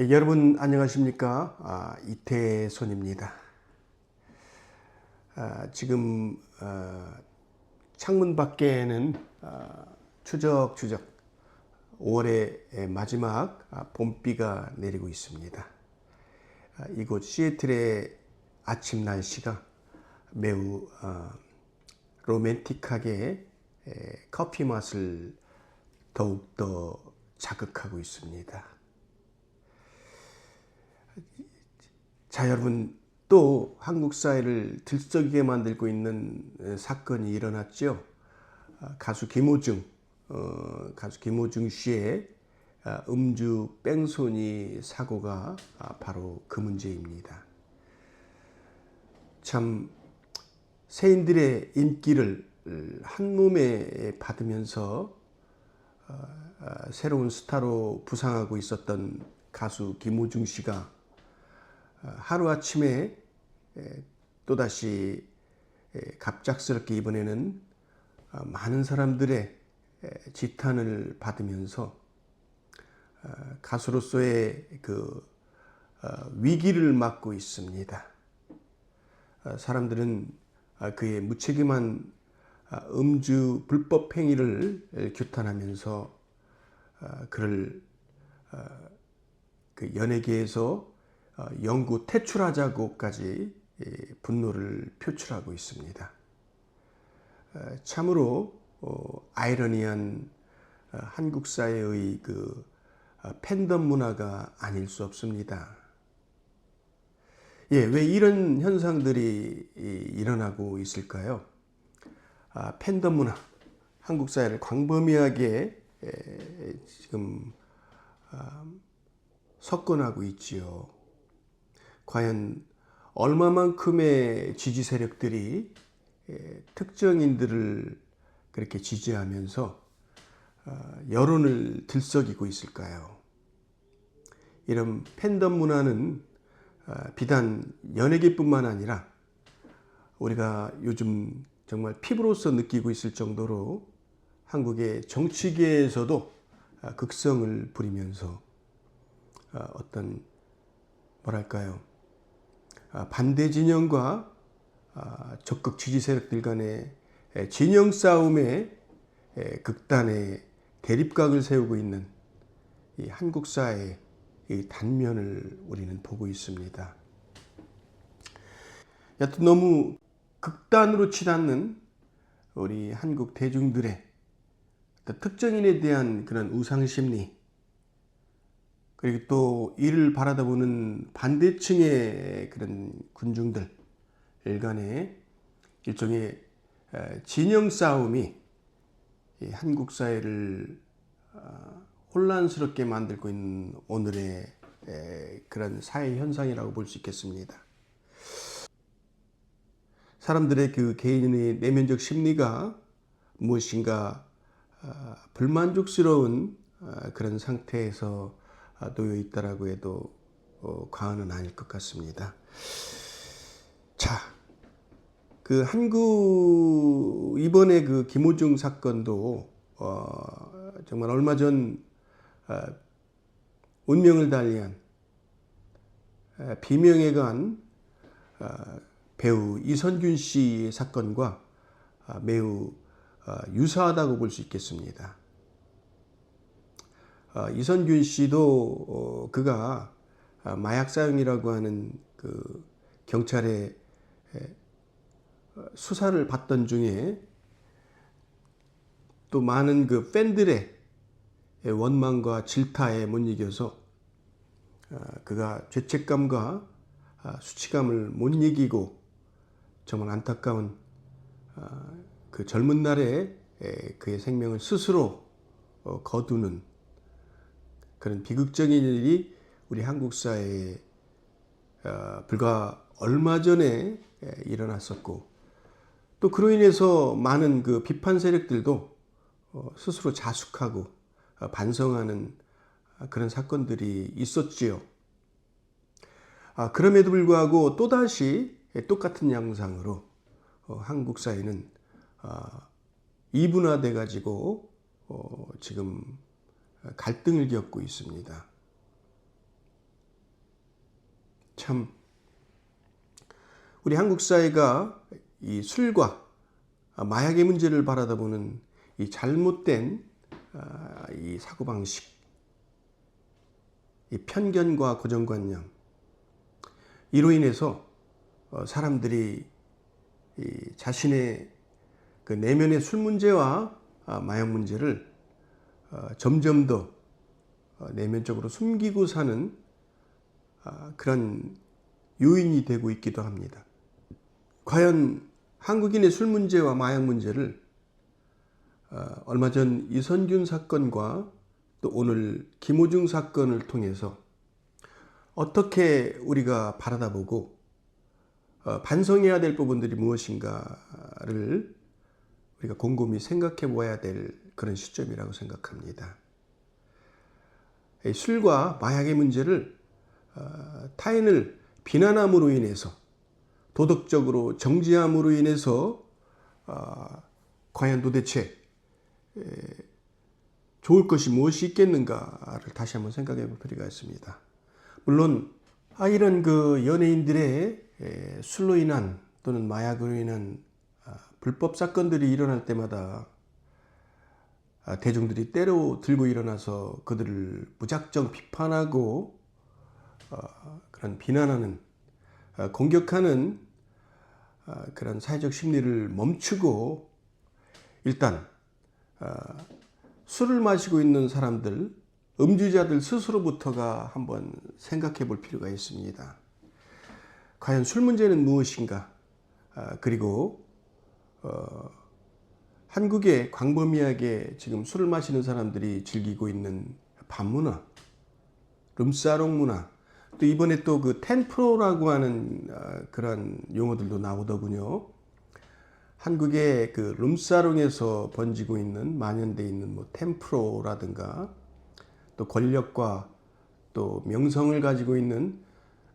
예, 여러분 안녕하십니까? 아, 이태손입니다. 아, 지금 어, 창문 밖에는 아, 추적추적 5월의 마지막 아, 봄비가 내리고 있습니다. 아, 이곳 시애틀의 아침 날씨가 매우 어, 로맨틱하게 에, 커피 맛을 더욱더 자극하고 있습니다. 자, 여러분, 또 한국 사회를 들썩이게 만들고 있는 에, 사건이 일어났죠. 아, 가수 김호중, 어, 가수 김호중 씨의 아, 음주 뺑소니 사고가 아, 바로 그 문제입니다. 참 세인들의 인기를 한 몸에 받으면서 어, 어, 새로운 스타로 부상하고 있었던 가수 김호중 씨가 어, 하루아침에 에, 또다시 에, 갑작스럽게 이번에는 어, 많은 사람들의 에, 지탄을 받으면서 어, 가수로서의 그 어, 위기를 맞고 있습니다. 어, 사람들은 아, 그의 무책임한 아, 음주 불법 행위를 규탄하면서 아, 그를 그 연예계에서 어, 영구 퇴출하자고까지 예, 분노를 표출하고 있습니다. 어, 참으로 어, 아이러니한 한국 사회의 그 팬덤 문화가 아닐 수 없습니다. 예, 왜 이런 현상들이 일어나고 있을까요? 아, 팬덤 문화, 한국 사회를 광범위하게 에, 지금 아, 석권하고 있지요. 과연 얼마만큼의 지지 세력들이 에, 특정인들을 그렇게 지지하면서 어, 여론을 들썩이고 있을까요? 이런 팬덤 문화는 어, 비단 연예계뿐만 아니라 우리가 요즘 정말 피부로서 느끼고 있을 정도로 한국의 정치계에서도 어, 극성을 부리면서 어, 어떤 뭐랄까요 반대 진영과 적극 지지 세력들 간의 진영 싸움의 극단의 대립각을 세우고 있는 이 한국 사회의 이 단면을 우리는 보고 있습니다. 여튼 너무 극단으로 치닫는 우리 한국 대중들의 특정인에 대한 그런 우상심리 그리고 또 이를 바라다 보는 반대층의 그런 군중들 간의 일종의 진영 싸움이 한국 사회를 어, 혼란스럽게 만들고 있는 오늘의 그런 사회 현상이라고 볼 수 있겠습니다. 사람들의 그 개인의 내면적 심리가 무엇인가 어, 불만족스러운 어, 그런 상태에서 어, 놓여 있다라고 해도 과언은 아닐 것 같습니다. 자, 그 한국 이번에 그 김호중 사건도 어, 정말 얼마 전 어, 운명을 달리한 어, 비명에 간 어, 배우 이선균 씨 사건과 매우 유사하다고 볼 수 있겠습니다. 이선균 씨도 그가 마약 사용이라고 하는 그 경찰의 수사를 받던 중에 또 많은 그 팬들의 원망과 질타에 못 이겨서 어, 그가 죄책감과 아, 수치감을 못 이기고 정말 안타까운 아, 그 젊은 날에 그의 생명을 스스로 어, 거두는 그런 비극적인 일이 우리 한국 사회에 어, 불과 얼마 전에 일어났었고 또 그로 인해서 많은 그 비판 세력들도 스스로 자숙하고 어, 반성하는 그런 사건들이 있었지요. 아, 그럼에도 불구하고 또다시 똑같은 양상으로 어, 한국 사회는 아, 이분화돼 가지고 어, 지금 갈등을 겪고 있습니다. 참 우리 한국 사회가 이 술과 마약의 문제를 바라다보는 이 잘못된 아, 이 사고방식, 이 편견과 고정관념, 이로 인해서 어, 사람들이 이 자신의 그 내면의 술 문제와 아, 마약 문제를 어, 점점 더 어, 내면적으로 숨기고 사는 아, 그런 요인이 되고 있기도 합니다. 과연 한국인의 술 문제와 마약 문제를 어, 얼마 전 이선균 사건과 또 오늘 김호중 사건을 통해서 어떻게 우리가 바라다보고 어, 반성해야 될 부분들이 무엇인가를 우리가 곰곰이 생각해 보아야 될 그런 시점이라고 생각합니다. 이 술과 마약의 문제를 어, 타인을 비난함으로 인해서 도덕적으로 정지함으로 인해서 어, 과연 도대체 에, 좋을 것이 무엇이 있겠는가를 다시 한번 생각해 볼 필요가 있습니다. 물론 아, 이런 그 연예인들의 에, 술로 인한 또는 마약으로 인한 아, 불법 사건들이 일어날 때마다 아, 대중들이 때로 들고 일어나서 그들을 무작정 비판하고 어, 그런 비난하는 어, 공격하는 어, 그런 사회적 심리를 멈추고 일단 어, 술을 마시고 있는 사람들, 음주자들 스스로부터가 한번 생각해 볼 필요가 있습니다. 과연 술 문제는 무엇인가? 아, 그리고 어, 한국의 광범위하게 지금 술을 마시는 사람들이 즐기고 있는 밤문화, 룸사롱 문화, 또 이번에 또 그 텐프로라고 하는 아, 그런 용어들도 나오더군요. 한국의 그 룸사롱에서 번지고 있는 만연돼 있는 뭐 템프로라든가 또 권력과 또 명성을 가지고 있는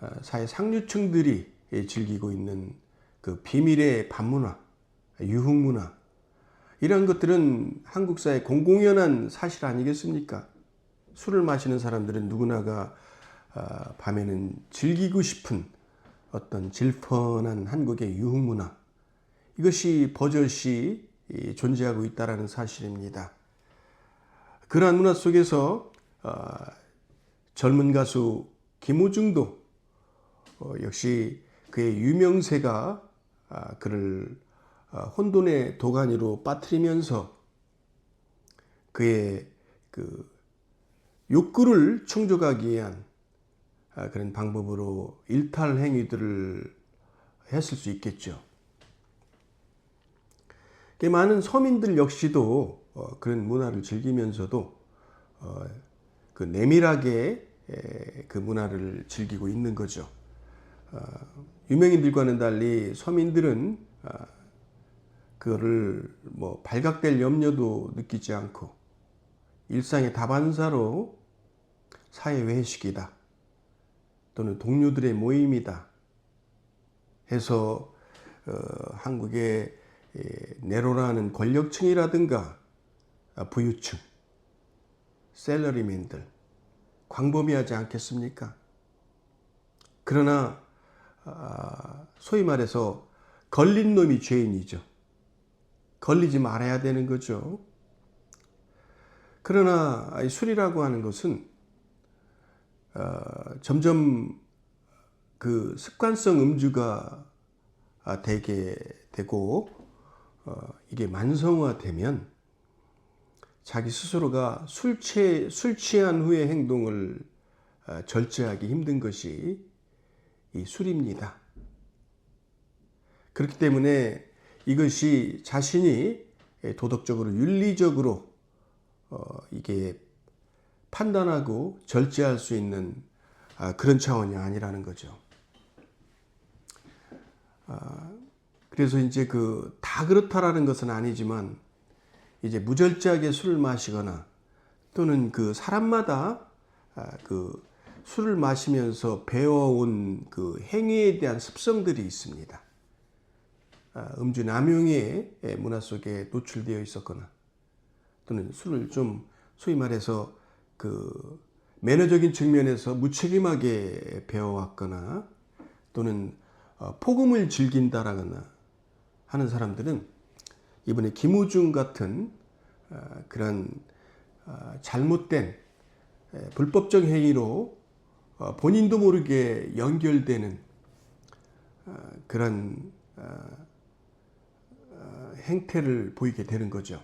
아, 사회 상류층들이 즐기고 있는 그 비밀의 반문화, 유흥문화 이런 것들은 한국 사회 공공연한 사실 아니겠습니까? 술을 마시는 사람들은 누구나가 아, 밤에는 즐기고 싶은 어떤 질펀한 한국의 유흥문화 이것이 버젓이 존재하고 있다라는 사실입니다. 그러한 문화 속에서 어, 젊은 가수 김호중도 어, 역시 그의 유명세가 아, 그를 어, 혼돈의 도가니로 빠뜨리면서 그의 그 욕구를 충족하기 위한 아, 그런 방법으로 일탈 행위들을 했을 수 있겠죠. 많은 서민들 역시도 어, 그런 문화를 즐기면서도 어, 그 내밀하게 에, 그 문화를 즐기고 있는 거죠. 어, 유명인들과는 달리 서민들은 아, 그거를 뭐 발각될 염려도 느끼지 않고 일상의 다반사로 사회 외식이다 또는 동료들의 모임이다 해서 어, 한국의 예, 네로라는 권력층이라든가 아, 부유층, 셀러리맨들 광범위하지 않겠습니까? 그러나 아, 소위 말해서 걸린 놈이 죄인이죠. 걸리지 말아야 되는 거죠. 그러나 술이라고 하는 것은 어, 점점 그 습관성 음주가 아, 되게 되고 어, 이게 만성화되면 자기 스스로가 술 취, 술 취한 후의 행동을 어, 절제하기 힘든 것이 이 술입니다. 그렇기 때문에 이것이 자신이 도덕적으로 윤리적으로 어, 이게 판단하고 절제할 수 있는 아, 그런 차원이 아니라는 거죠. 아, 그래서 이제 그 다 그렇다라는 것은 아니지만 이제 무절제하게 술을 마시거나 또는 그 사람마다 아, 그 술을 마시면서 배워온 그 행위에 대한 습성들이 있습니다. 아, 음주 남용의 문화 속에 노출되어 있었거나 또는 술을 좀 소위 말해서 그 매너적인 측면에서 무책임하게 배워왔거나 또는 어, 폭음을 즐긴다라거나 하는 사람들은 이번에 김우중 같은 어, 그런 어, 잘못된 에, 불법적 행위로 어, 본인도 모르게 연결되는 어, 그런 행태를 보이게 되는 거죠.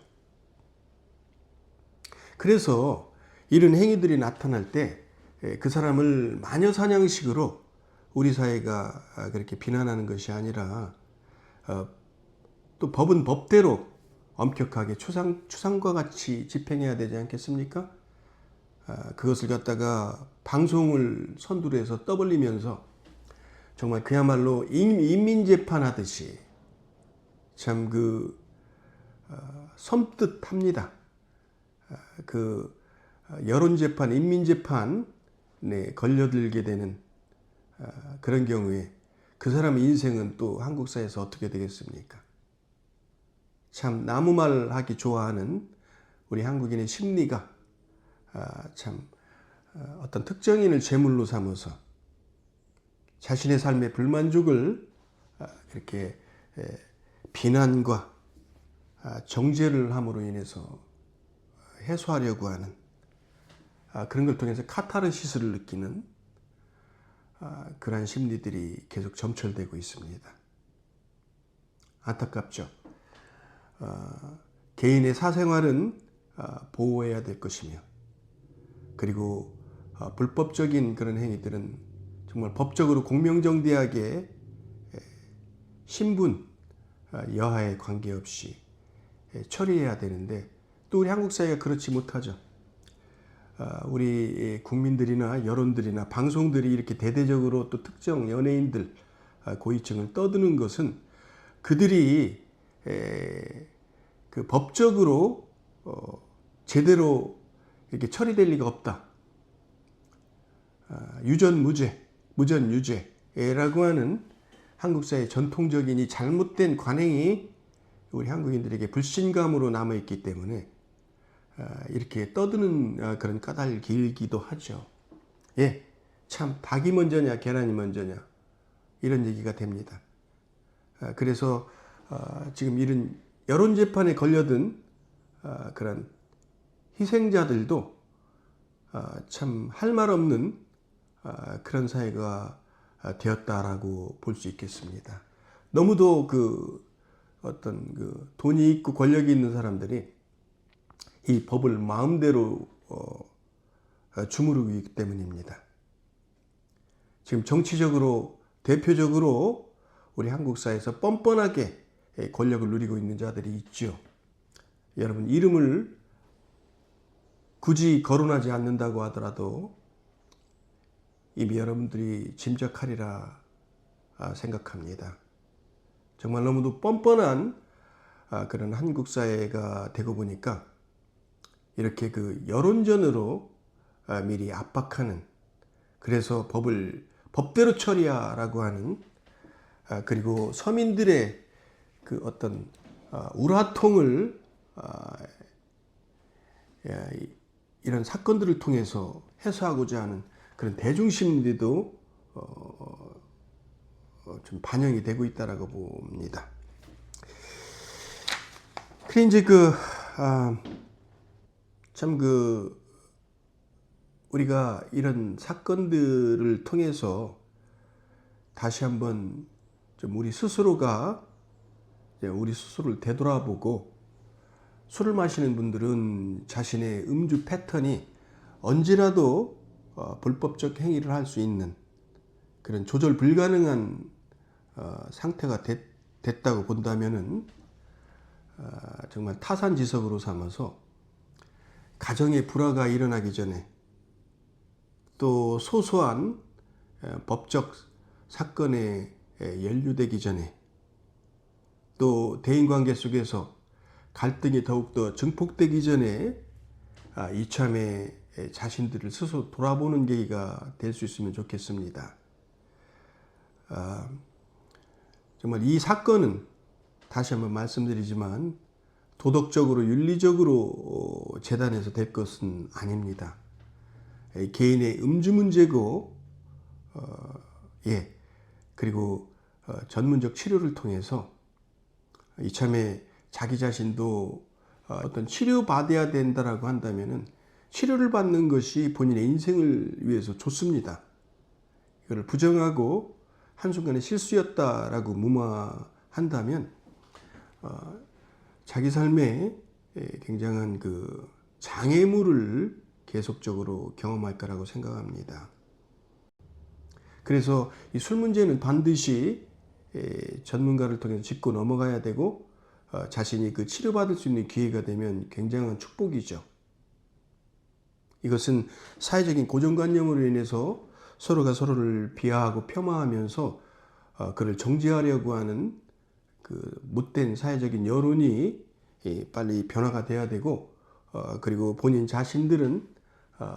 그래서 이런 행위들이 나타날 때 그 사람을 마녀 사냥식으로 우리 사회가 아, 그렇게 비난하는 것이 아니라 어, 또 법은 법대로 엄격하게 추상, 추상과 같이 집행해야 되지 않겠습니까? 아, 그것을 갖다가 방송을 선두로 해서 떠벌리면서 정말 그야말로 인- 인민재판 하듯이 참그 섬뜩합니다. 아, 그 어, 여론재판, 인민재판에 걸려들게 되는 아, 그런 경우에 그 사람의 인생은 또 한국 사회에서 어떻게 되겠습니까? 참 나무 말 하기 좋아하는 우리 한국인의 심리가 아, 참 어, 어떤 특정인을 제물로 삼아서 자신의 삶의 불만족을 아, 이렇게 에, 비난과 아, 정죄를 함으로 인해서 해소하려고 하는 아, 그런 걸 통해서 카타르시스를 느끼는 아, 그러한 심리들이 계속 점철되고 있습니다. 안타깝죠. 아, 개인의 사생활은 아, 보호해야 될 것이며 그리고 아, 불법적인 그런 행위들은 정말 법적으로 공명정대하게 에, 신분 아, 여하에 관계없이 에, 처리해야 되는데 또 우리 한국 사회가 그렇지 못하죠. 아, 우리 국민들이나 여론들이나 방송들이 이렇게 대대적으로 또 특정 연예인들 아, 고위층을 떠드는 것은 그들이 에, 그 법적으로 어, 제대로 이렇게 처리될 리가 없다. 아, 유전 무죄, 무전 유죄라고 하는 한국 사회 전통적인 이 잘못된 관행이 우리 한국인들에게 불신감으로 남아 있기 때문에 아, 이렇게 떠드는 아, 그런 까닭이기도 하죠. 예, 참 닭이 먼저냐 계란이 먼저냐 이런 얘기가 됩니다. 아, 그래서 아, 지금 이런 여론 재판에 걸려든 아, 그런 희생자들도 아, 참할 말 없는 아, 그런 사회가 아, 되었다라고 볼 수 있겠습니다. 너무도 그 어떤 그 돈이 있고 권력이 있는 사람들이 이 법을 마음대로 어, 어, 주무르고 있기 때문입니다. 지금 정치적으로 대표적으로 우리 한국 사회에서 뻔뻔하게 예, 권력을 누리고 있는 자들이 있죠. 여러분 이름을 굳이 거론하지 않는다고 하더라도 이미 여러분들이 짐작하리라 아, 생각합니다. 정말 너무도 뻔뻔한 아, 그런 한국 사회가 되고 보니까 이렇게 그 여론전으로 아, 미리 압박하는 그래서 법을 법대로 처리하라고 하는 아, 그리고 서민들의 그 어떤 아, 우라통을 이- 이런 사건들을 통해서 해소하고자 하는 그런 대중 심리도 어, 어, 좀 반영이 되고 있다라고 봅니다. 그래 이제 그 아, 참그 우리가 이런 사건들을 통해서 다시 한번 좀 우리 스스로가 우리 스스로를 되돌아보고 술을 마시는 분들은 자신의 음주 패턴이 언제라도 어, 불법적 행위를 할 수 있는 그런 조절 불가능한 어, 상태가 됐, 됐다고 본다면은 어, 정말 타산지석으로 삼아서 가정의 불화가 일어나기 전에 또 소소한 에, 법적 사건에 에, 연루되기 전에 또 대인관계 속에서 갈등이 더욱더 증폭되기 전에 아, 이참에 에, 자신들을 스스로 돌아보는 계기가 될 수 있으면 좋겠습니다. 아, 정말 이 사건은 다시 한번 말씀드리지만 도덕적으로 윤리적으로 어, 재단에서 될 것은 아닙니다. 에, 개인의 음주 문제고 어, 예 그리고 어, 전문적 치료를 통해서 이참에 자기 자신도 어, 어떤 치료받아야 된다라고 한다면은 치료를 받는 것이 본인의 인생을 위해서 좋습니다. 이거를 부정하고 한순간에 실수였다라고 무마한다면 어, 자기 삶에 에, 굉장한 그 장애물을 계속적으로 경험할 거라고 생각합니다. 그래서 이 술 문제는 반드시 에, 전문가를 통해서 짚고 넘어가야 되고 어, 자신이 그 치료받을 수 있는 기회가 되면 굉장한 축복이죠. 이것은 사회적인 고정관념으로 인해서 서로가 서로를 비하하고 폄하하면서 어, 그를 정지하려고 하는 그 못된 사회적인 여론이 이, 빨리 변화가 돼야 되고 어, 그리고 본인 자신들은 어,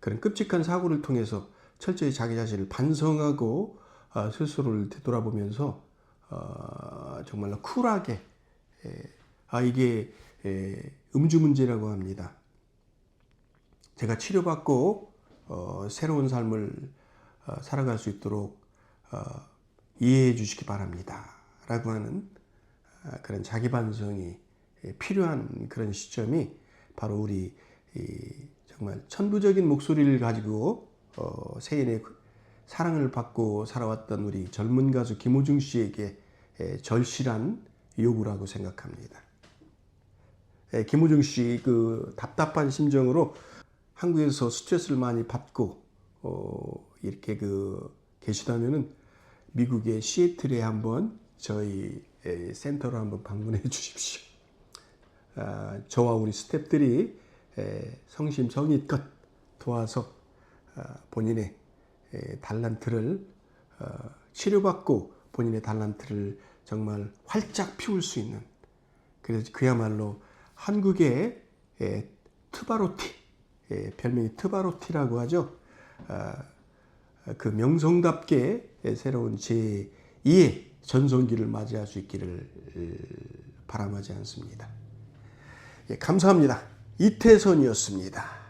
그런 끔찍한 사고를 통해서 철저히 자기 자신을 반성하고 어, 스스로를 되돌아보면서 어, 정말로 쿨하게 에, 아 이게 에, 음주 문제라고 합니다. 제가 치료받고 어, 새로운 삶을 어, 살아갈 수 있도록 어, 이해해 주시기 바랍니다. 라고 하는 아, 그런 자기 반성이 예, 필요한 그런 시점이 바로 우리 이 정말 천부적인 목소리를 가지고 어, 세인의 사랑을 받고 살아왔던 우리 젊은 가수 김호중 씨에게 에, 절실한 요구라고 생각합니다. 에, 김호중 씨 그 답답한 심정으로 한국에서 스트레스를 많이 받고 어, 이렇게 그 계시다면은 미국의 시애틀에 한번 저희 에, 센터로 한번 방문해 주십시오. 아, 저와 우리 스탭들이 에, 성심성의껏 도와서 아, 본인의 에, 달란트를 어, 치료받고 본인의 달란트를 정말 활짝 피울 수 있는 그래서 그야말로 한국의 에, 별명이 트바로티라고 하죠. 아, 그 명성답게 새로운 제2의 전성기를 맞이할 수 있기를 바람하지 않습니다. 예, 감사합니다. 이태선이었습니다.